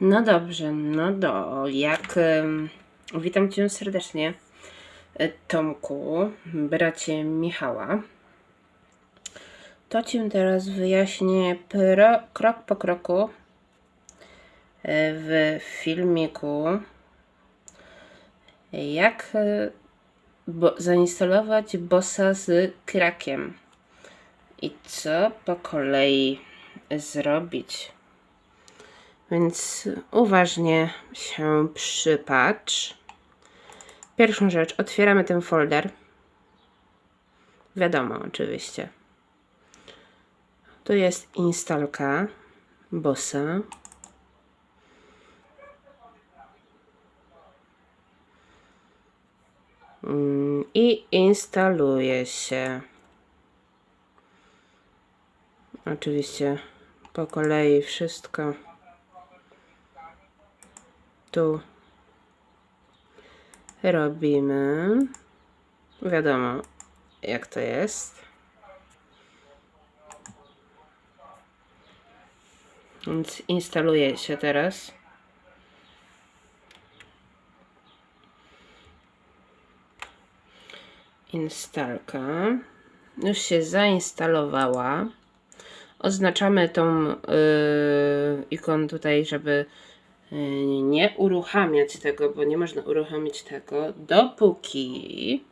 No dobrze, no do, jak... Witam Cię serdecznie, e, Tomku, bracie Michała. To Ci teraz wyjaśnię pro, krok po kroku e, w filmiku, jak e, bo, zainstalować bossa z krakiem i co po kolei zrobić. Więc uważnie się przypatrz. Pierwszą rzecz, otwieramy ten folder. Wiadomo, oczywiście. Tu jest instalka bossa. Mm, I instaluje się. Oczywiście po kolei wszystko tu robimy. Wiadomo, jak to jest. Więc instaluje się teraz. Instalka. Już się zainstalowała. Oznaczamy tą yy, ikon tutaj, żeby nie uruchamiać tego, bo nie można uruchomić tego, dopóki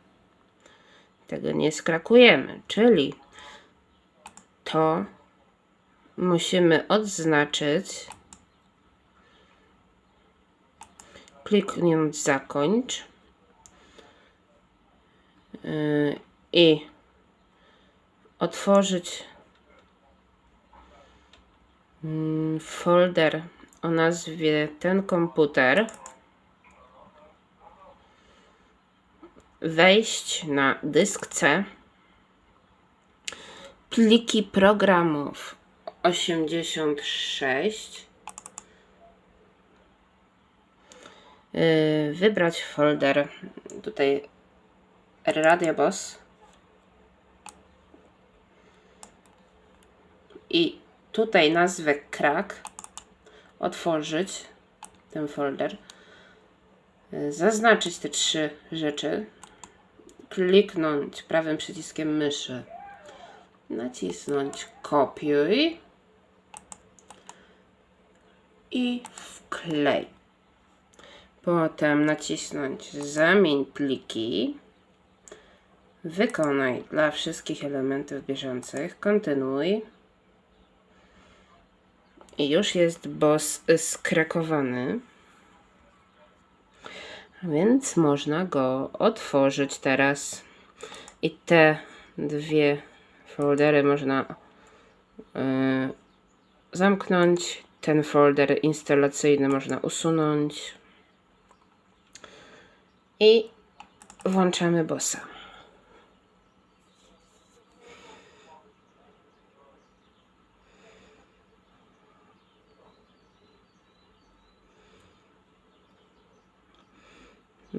tego nie skrakujemy. Czyli to musimy odznaczyć, kliknąć zakończ yy, i otworzyć mm, folder o nazwie ten komputer, wejść na dysk C, pliki programów 86, yy, wybrać folder. Tutaj Radio Boss. I tutaj nazwę crack otworzyć ten folder y, zaznaczyć te trzy rzeczy kliknąć prawym przyciskiem myszy nacisnąć kopiuj i wklej. Potem nacisnąć zamień pliki. Wykonaj dla wszystkich elementów bieżących. Kontynuuj i już jest boss skrakowany. Więc można go otworzyć teraz. I te dwie foldery można yy, zamknąć. Ten folder instalacyjny można usunąć. I włączamy bossa.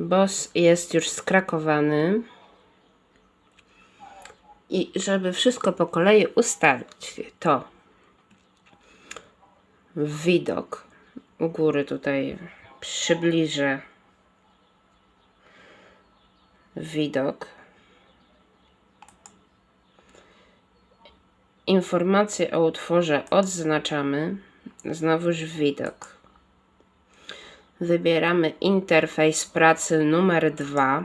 Boss jest już skrakowany. I żeby wszystko po kolei ustawić, to widok u góry tutaj przybliżę widok. Informacje o utworze odznaczamy. Znowuż widok. Wybieramy interfejs pracy numer 2.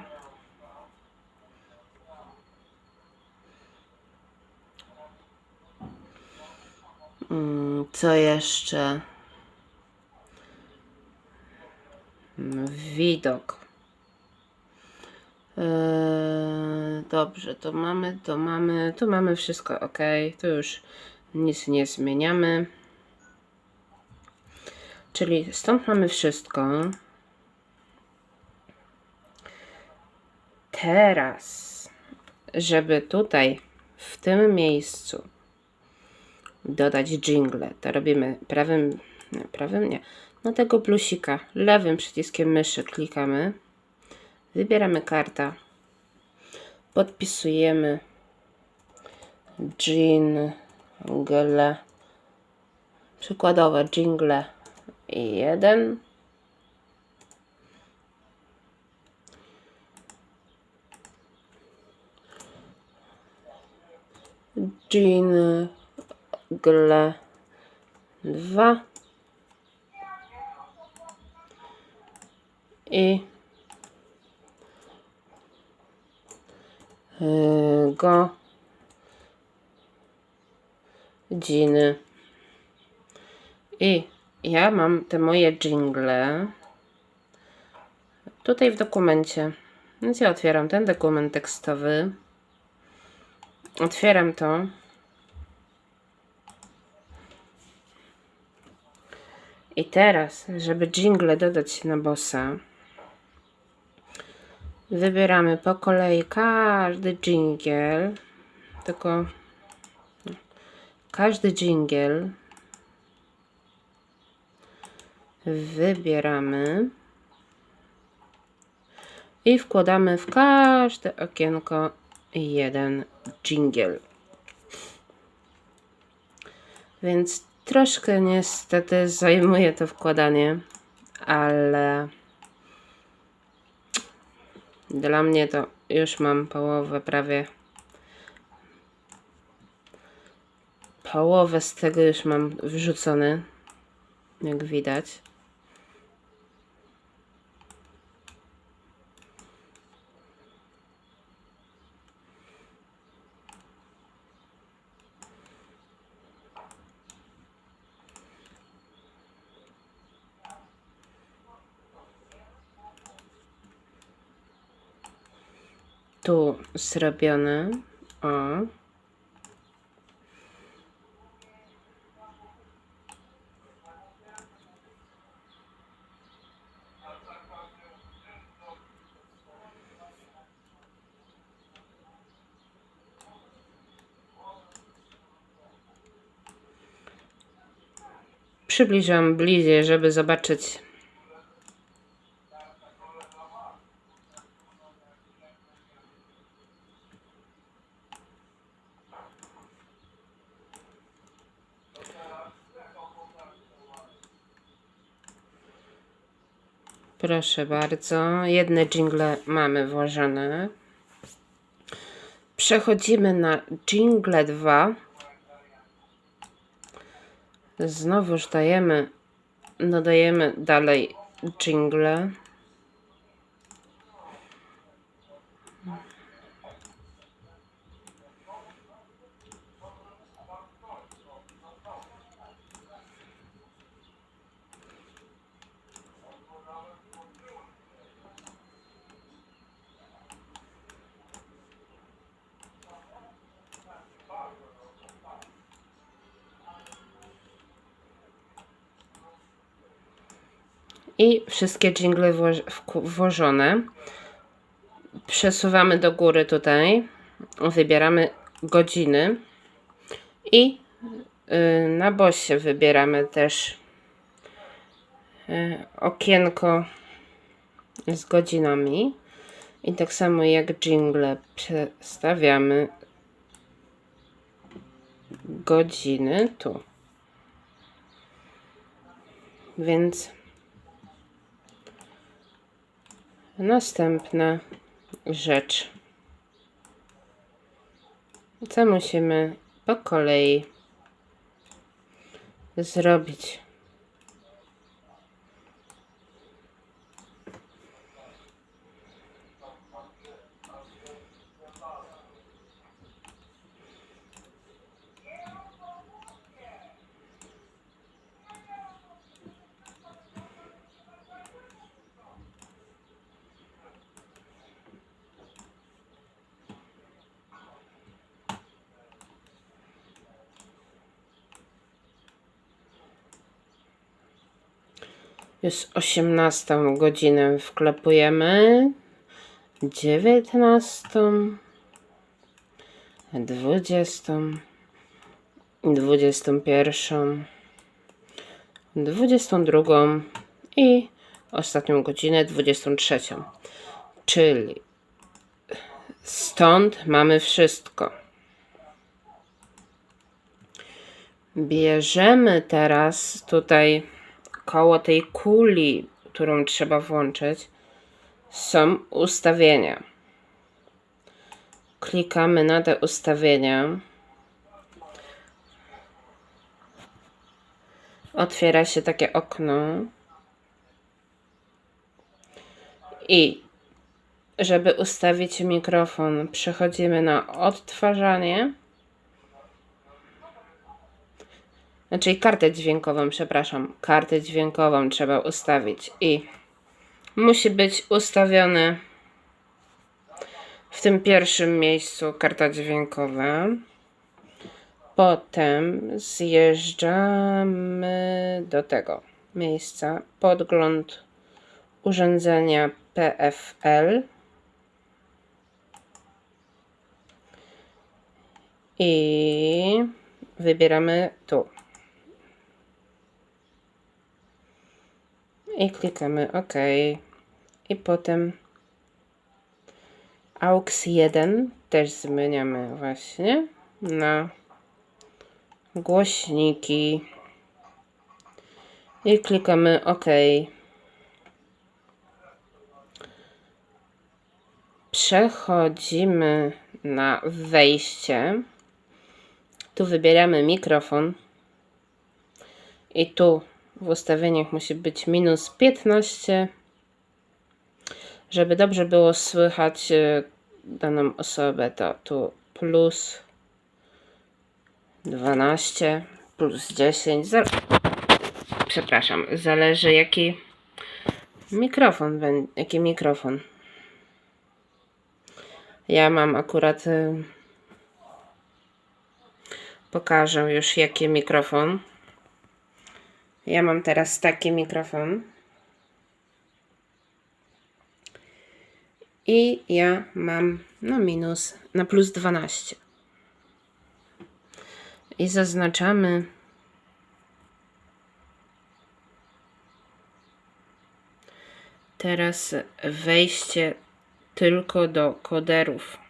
Mm, Co jeszcze? Mm, Widok. Eee, dobrze, to mamy, to mamy, tu mamy wszystko ok. Tu już nic nie zmieniamy. Czyli stąd mamy wszystko. Teraz, żeby tutaj, w tym miejscu, dodać jingle, to robimy prawym, nie, prawym nie, no tego plusika, lewym przyciskiem myszy klikamy, wybieramy karta, podpisujemy jingle, przykładowe jingle jeden. Jingle dwa i y, go godziny. I ja mam te moje jingle tutaj w dokumencie. Więc ja otwieram ten dokument tekstowy. Otwieram to. I teraz, żeby jingle dodać na bossa, wybieramy po kolei każdy jingle, tylko każdy jingle wybieramy i wkładamy w każde okienko jeden jingle. Więc troszkę niestety zajmuje to wkładanie, ale dla mnie to już mam połowę prawie. Połowę z tego już mam wrzucony, jak widać. Tu zrobione. O. Przybliżam bliżej, żeby zobaczyć Proszę bardzo, jedne jingle mamy włożone. Przechodzimy na jingle 2. Znowuż dajemy, dodajemy dalej jingle. I wszystkie jingle włożone. Przesuwamy do góry tutaj, wybieramy godziny i y, na bosie wybieramy też y, okienko z godzinami i tak samo jak jingle przestawiamy godziny tu. Więc Następna rzecz. Co musimy po kolei zrobić? Już 18 godzinę wklepujemy. 19, 20, 21, 22 i ostatnią godzinę 23. Czyli stąd mamy wszystko. Bierzemy teraz tutaj koło tej kuli, którą trzeba włączyć, są ustawienia. Klikamy na te ustawienia. Otwiera się takie okno. I żeby ustawić mikrofon, przechodzimy na odtwarzanie. Znaczy kartę dźwiękową, przepraszam. Kartę dźwiękową trzeba ustawić i musi być ustawione w tym pierwszym miejscu karta dźwiękowa. Potem zjeżdżamy do tego miejsca. Podgląd urządzenia PFL. I wybieramy tu. I klikamy OK. I potem AUX 1 też zmieniamy właśnie na głośniki. I klikamy OK. Przechodzimy na wejście. Tu wybieramy mikrofon. I tu w ustawieniach musi być minus 15. Żeby dobrze było słychać e, daną osobę, to tu plus 12, plus 10. Za... Przepraszam, zależy jaki mikrofon, jaki mikrofon. Ja mam akurat y, pokażę już jaki mikrofon. Ja mam teraz taki mikrofon. I ja mam na minus, na plus 12. I zaznaczamy teraz wejście tylko do koderów.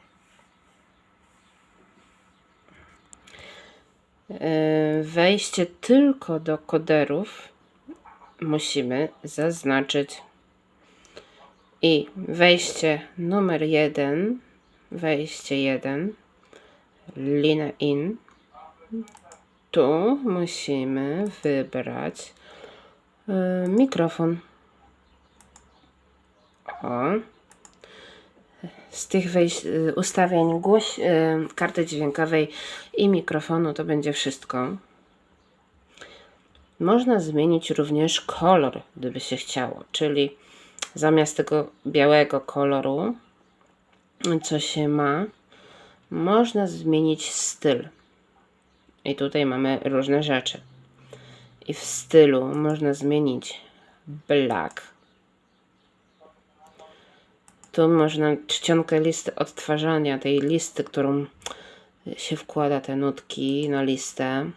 Wejście tylko do koderów musimy zaznaczyć. I wejście numer 1, wejście 1, linę in. Tu musimy wybrać y, mikrofon. O z tych y, ustawień głoś, y, karty dźwiękowej i mikrofonu to będzie wszystko. Można zmienić również kolor, gdyby się chciało, czyli zamiast tego białego koloru, co się ma, można zmienić styl. I tutaj mamy różne rzeczy. I w stylu można zmienić black, tu można czcionkę listy odtwarzania, tej listy, którą się wkłada te nutki na listę.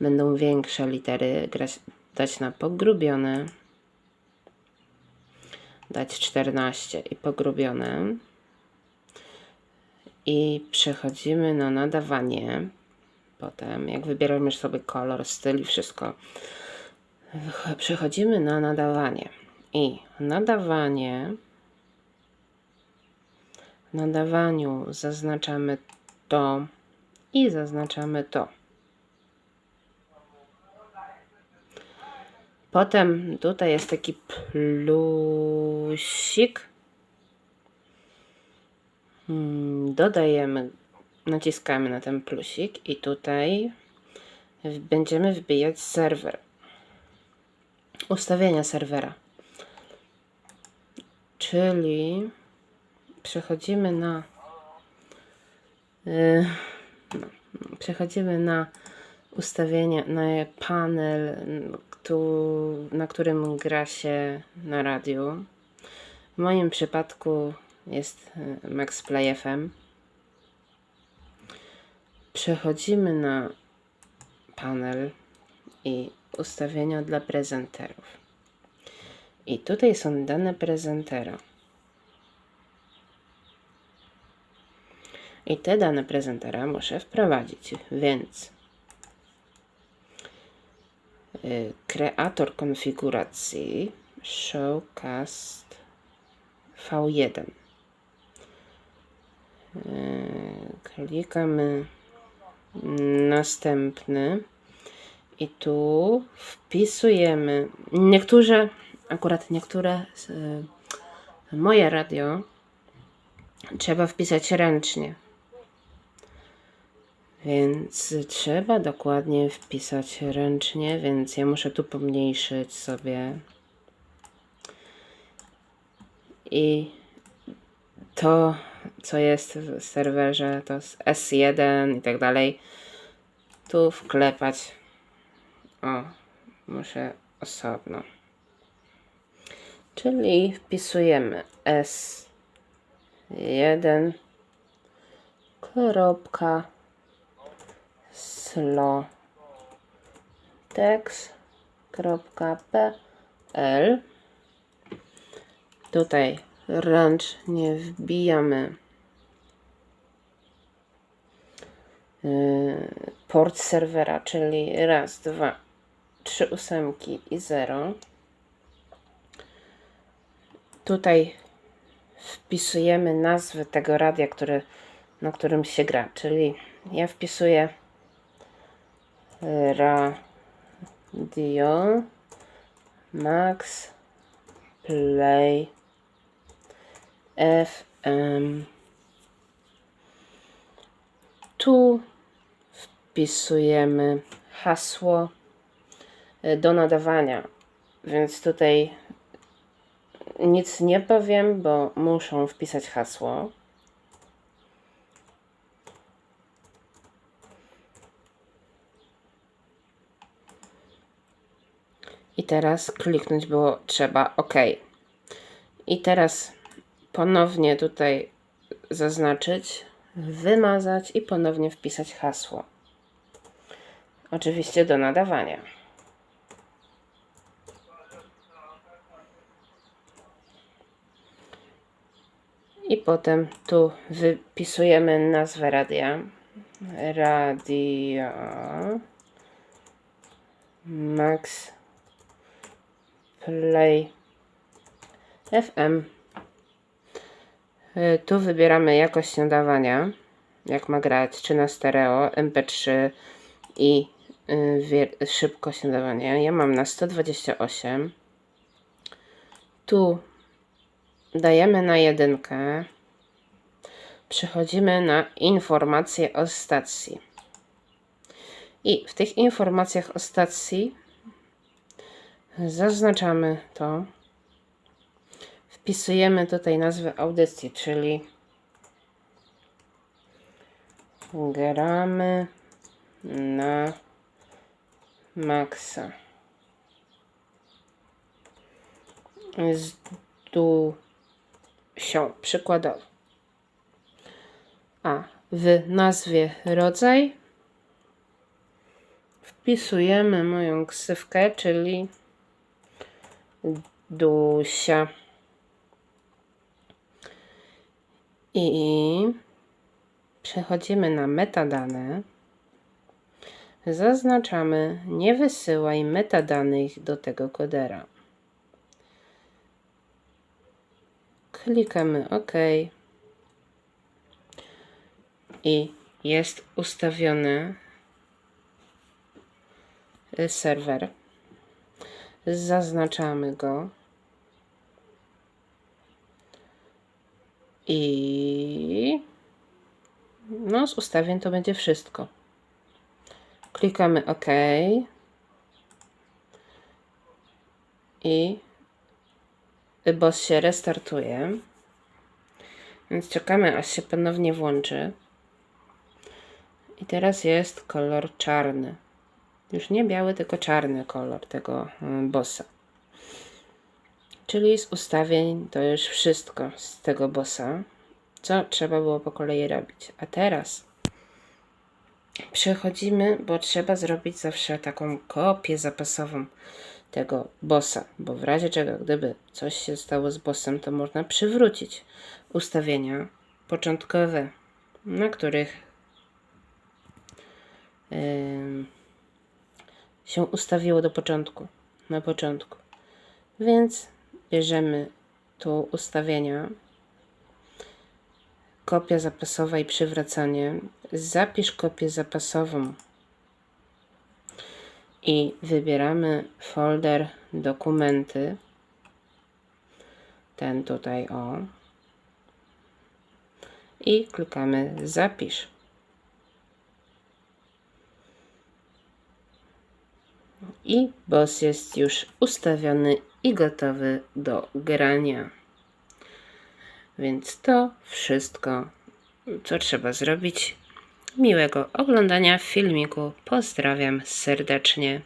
Będą większe litery, grać, dać na pogrubione. Dać 14 i pogrubione. I przechodzimy na nadawanie. Potem, jak wybieramy sobie kolor, styl i wszystko, przechodzimy na nadawanie i nadawanie. W nadawaniu zaznaczamy to i zaznaczamy to. Potem tutaj jest taki plusik. Hmm, dodajemy, naciskamy na ten plusik i tutaj będziemy wbijać serwer. Ustawienia serwera. Czyli przechodzimy na yy, przechodzimy na ustawienia, na panel, tu, na którym gra się na radiu. W moim przypadku jest y, Max Play FM. Przechodzimy na panel i ustawienia dla prezenterów. I tutaj są dane prezentera. I te dane prezentera muszę wprowadzić, więc y, kreator konfiguracji Showcast V1. Y, Klikamy następny i tu wpisujemy niektóre, akurat niektóre y, moje radio trzeba wpisać ręcznie. Więc trzeba dokładnie wpisać ręcznie, więc ja muszę tu pomniejszyć sobie. I to, co jest w serwerze, to jest S1 i tak dalej, tu wklepać. O, muszę osobno. Czyli wpisujemy S1 kropka slo text.pl Tutaj ręcznie wbijamy yy, port serwera, czyli raz, dwa, trzy ósemki i zero. Tutaj wpisujemy nazwę tego radia, który, na którym się gra, czyli ja wpisuję radio max play fm tu wpisujemy hasło y, do nadawania. Więc tutaj nic nie powiem, bo muszą wpisać hasło. I teraz kliknąć było trzeba OK. I teraz ponownie tutaj zaznaczyć, wymazać i ponownie wpisać hasło. Oczywiście do nadawania. I potem tu wypisujemy nazwę radia. Radio Max Play FM. Y, Tu wybieramy jakość nadawania, jak ma grać, czy na stereo, MP3 i y, szybkość nadawania. Ja mam na 128. Tu dajemy na jedynkę. Przechodzimy na informacje o stacji. I w tych informacjach o stacji zaznaczamy to. Wpisujemy tutaj nazwę audycji, czyli gramy na maksa. Z dusią, przykładowo. A w nazwie rodzaj wpisujemy moją ksywkę, czyli Dusia. I przechodzimy na metadane. Zaznaczamy nie wysyłaj metadanych do tego kodera. Klikamy OK. I jest ustawiony y, serwer. Zaznaczamy go. I no, z ustawień to będzie wszystko. Klikamy OK. I boss się restartuje. Więc czekamy, aż się ponownie włączy. I teraz jest kolor czarny. Już nie biały, tylko czarny kolor tego y, bossa. Czyli z ustawień to już wszystko z tego bossa, co trzeba było po kolei robić. A teraz przechodzimy, bo trzeba zrobić zawsze taką kopię zapasową tego bossa, bo w razie czego, gdyby coś się stało z bossem, to można przywrócić ustawienia początkowe, na których ym, się ustawiło do początku, na początku. Więc bierzemy tu ustawienia, kopia zapasowa i przywracanie. Zapisz kopię zapasową i wybieramy folder dokumenty. Ten tutaj o. I klikamy zapisz. I boss jest już ustawiony i gotowy do grania. Więc to wszystko, co trzeba zrobić. Miłego oglądania filmiku. Pozdrawiam serdecznie.